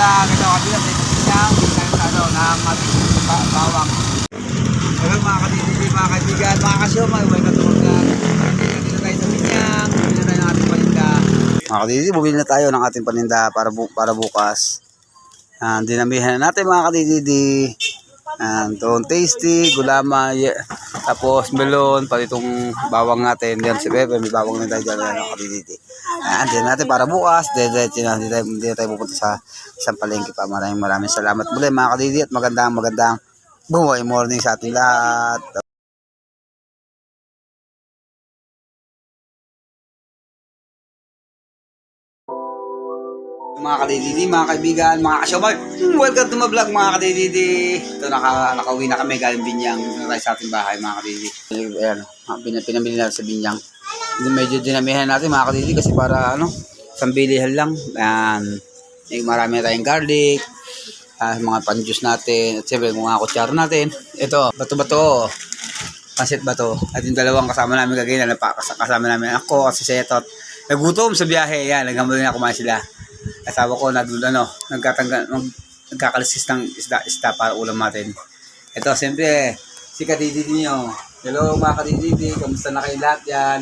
kabila sa isang tayo sa ano, na mating ba- bawang. Hello mga katitili, mga kaibigan, mga kasyomay, welcome to my. Dito tayo sa Binyang, bumili tayo ng ating paninda. Mga katitili, bumili na tayo ng ating paninda para, bu- para bukas. Yan, dinamihan na natin mga katitili. Yan, itong tasty, gulama, ye- tapos melon, pati itong bawang natin. Yan, si Pepe, may bawang na tayo dyan, mga katitili. Yan, natin para bukas. Diretso na, hindi tayo, tayo pupunta sa isang palengke pa. Maraming maraming salamat muli mga katitili at magandang magandang buhay morning sa ating lahat. Mga kadididi, mga kaibigan, mga kasyomay, welcome to my vlog mga kadididi. Ito, naka, nakauwi na kami galing Binyang, tayo sa ating bahay mga kadididi. Ayan, pin- pinamili natin sa Binyang. Medyo dinamihan natin mga kadididi kasi para ano, isang bilihan lang. Ayan, marami tayong garlic, ah, mga pan-juice natin, at siyempre mga kutsara natin. Ito, bato-bato, pansit bato. At yung dalawang kasama namin kagaya na kasama namin ako kasi si Etot. Nagutom sa biyahe, yan, naghamon na kumain sila. Asawa ko na doon ano, nagkatanggal, nag, nagkakalisis ng isda, isda para ulam natin. Ito, siyempre, si Kadididi niyo. Hello mga Kadididi, kamusta na kayo lahat yan?